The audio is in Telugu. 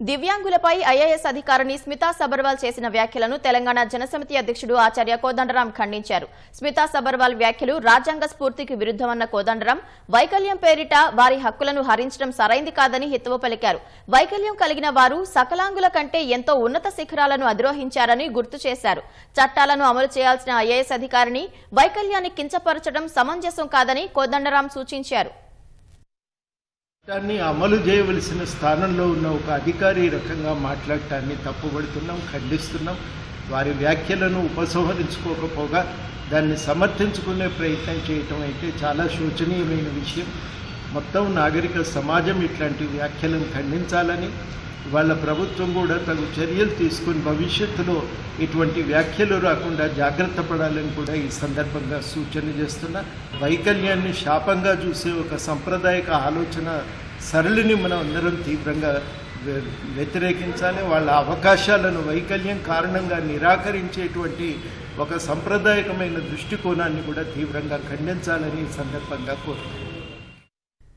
దివ్యాంగులపై ఐఏఎస్ అధికారిని స్మితా సబర్వాల్ చేసిన వ్యాఖ్యలను తెలంగాణ జనసమితి అధ్యక్షుడు ఆచార్య కోదండరాం ఖండించారు. స్మితా సబర్వాల్ వ్యాఖ్యలు రాజ్యాంగ స్ఫూర్తికి విరుద్దమన్న కోదండరాం వైకల్యం పేరిట వారి హక్కులను హరించడం సరైంది కాదని హితవు పలికారు. వైకల్యం కలిగిన వారు సకలాంగుల కంటే ఎంతో ఉన్నత శిఖరాలను అధిరోహించారని గుర్తు చేశారు. చట్టాలను అమలు చేయాల్సిన ఐఏఎస్ అధికారిని వైకల్యాన్ని కించపరచడం సమంజసం కాదని కోదండరాం సూచించారు. చట్టాన్ని అమలు చేయవలసిన స్థానంలో ఉన్న ఒక అధికారి రకంగా మాట్లాడటాన్ని తప్పుపడుతున్నాం ఖండిస్తున్నాం. వారి వ్యాఖ్యలను ఉపసంహరించుకోకపోగా దాన్ని సమర్థించుకునే ప్రయత్నం చేయటం అయితే చాలా శోచనీయమైన విషయం. మొత్తం నాగరిక సమాజం ఇట్లాంటి వ్యాఖ్యలను ఖండించాలని వాళ్ళ ప్రభుత్వం కూడా తగు చర్యలు తీసుకుని భవిష్యత్తులో ఇటువంటి వ్యాఖ్యలు రాకుండా జాగ్రత్త పడాలని కూడా ఈ సందర్భంగా సూచన చేస్తున్నా. వైకల్యాన్ని శాపంగా చూసే ఒక సాంప్రదాయక ఆలోచన సరళిని మనం అందరం తీవ్రంగా వ్యతిరేకించాలి. వాళ్ళ అవకాశాలను వైకల్యం కారణంగా నిరాకరించేటువంటి ఒక సంప్రదాయకమైన దృష్టికోణాన్ని కూడా తీవ్రంగా ఖండించాలని సందర్భంగా కోరుతున్నాను.